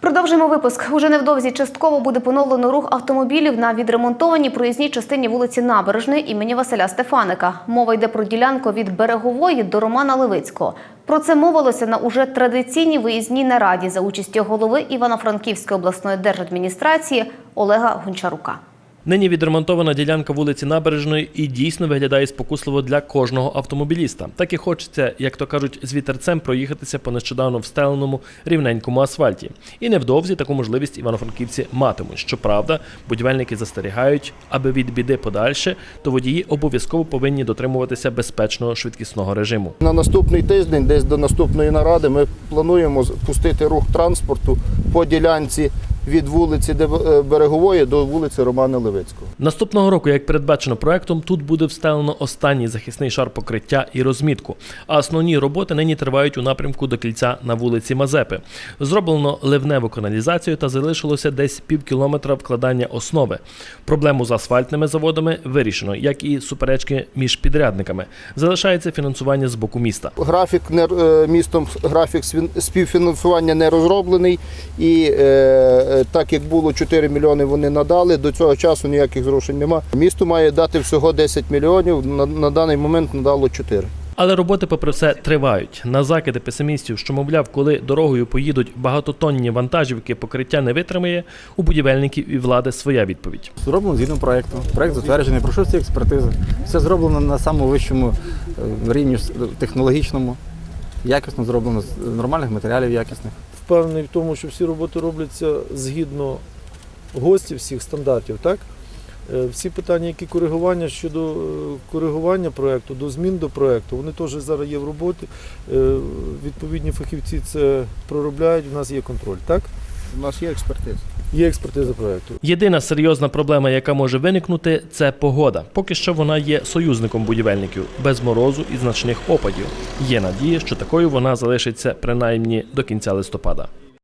Продовжуємо випуск. Уже невдовзі частково буде поновлено рух автомобілів на відремонтованій проїзній частині вулиці Набережної імені Василя Стефаника. Мова йде про ділянку від Берегової до Романа Левицького. Про це мовилося на уже традиційній виїзній нараді за участю голови Івано-Франківської обласної держадміністрації Олега Гончарука. Нині відремонтована ділянка вулиці Набережної і дійсно виглядає спокусливо для кожного автомобіліста. Так і хочеться, як то кажуть, з вітерцем проїхатися по нещодавно встеленому рівненькому асфальті. І невдовзі таку можливість івано-франківці матимуть. Щоправда, будівельники застерігають, аби від біди подальше, то водії обов'язково повинні дотримуватися безпечного швидкісного режиму. На наступний тиждень, десь до наступної наради, ми плануємо пустити рух транспорту по ділянці від вулиці е, Берегової до вулиці Романа Левицького. Наступного року, як передбачено проектом, тут буде встелено останній захисний шар покриття і розмітку. А основні роботи нині тривають у напрямку до кільця на вулиці Мазепи. Зроблено ливневу каналізацію та залишилося десь пів кілометра вкладання основи. Проблему з асфальтними заводами вирішено, як і суперечки між підрядниками. Залишається фінансування з боку міста. Графік не, е, містом графік співфінансування не розроблений, і е, так як було 4 мільйони, вони надали. До цього часу ніяких зрушень немає. Місто має дати всього 10 мільйонів. На, на даний момент надало 4. Але роботи, попри все, тривають. На закиди песимістів, що, мовляв, коли дорогою поїдуть багатотонні вантажівки, покриття не витримає, у будівельників і влади своя відповідь. Зроблено згідно проекту. Проект затверджений, пройшов всі експертизи. Все зроблено на самому вищому е, рівні технологічному, якісно зроблено з нормальних матеріалів якісних. Впевнений в тому, що всі роботи робляться згідно гостів всіх стандартів. Так? Е, Всі питання, які коригування щодо е, коригування проєкту, до змін до проєкту, вони теж зараз є в роботі. Е, Відповідні фахівці це проробляють, в нас є контроль. Так? У нас є експертиза. Є експертиза проекту. Єдина серйозна проблема, яка може виникнути, це погода. Поки що вона є союзником будівельників без морозу і значних опадів. Є надія, що такою вона залишиться принаймні до кінця листопада.